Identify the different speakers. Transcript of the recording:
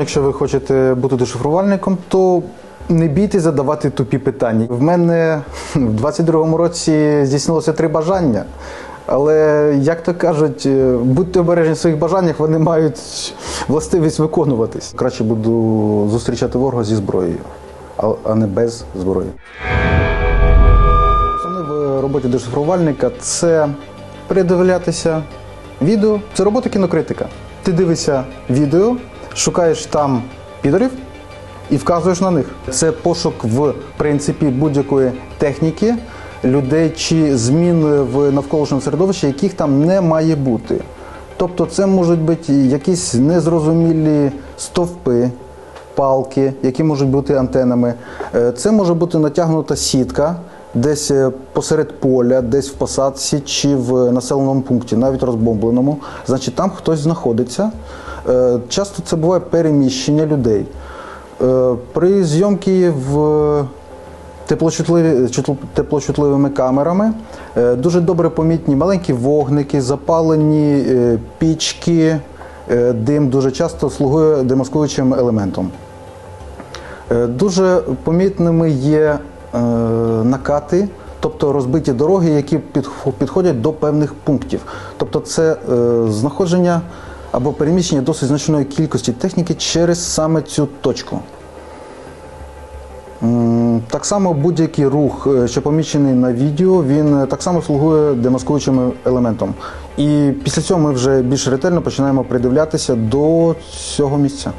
Speaker 1: Якщо ви хочете бути дешифрувальником, то не бійтесь задавати тупі питання. В мене в 22-му році здійснилося три бажання. Але, як то кажуть, е, будьте обережні в своїх бажаннях, вони мають властивість виконуватись. Краще буду зустрічати ворога зі зброєю, а- не без зброї. Основне в роботі дешифрувальника це передивлятися відео. Це робота кінокритика. Ти дивишся відео, шукаєш там підорів і вказуєш на них. Це пошук в принципі будь-якої техніки, людей чи змін в навколишньому середовищі, яких там не має бути. Тобто це можуть бути якісь незрозумілі стовпи, палки, які можуть бути антенами. Е, Це може бути натягнута сітка десь е, посеред поля, десь в посадці чи в населеному пункті, навіть розбомбленому. Значить, там хтось знаходиться. Е, Часто це буває переміщення людей. Е, При зйомці в теплочутливими камерами. Е, Дуже добре помітні маленькі вогники, запалені пічки, дим дуже часто слугує демаскуючим елементом. Дуже помітними є накати, тобто розбиті дороги, які підходять до певних пунктів. Тобто це знаходження або переміщення досить значної кількості техніки через саме цю точку. Так само будь-який рух, е, що помічений на відео, він е, так само слугує демаскуючим елементом. І після цього ми вже більш ретельно починаємо придивлятися до цього місця.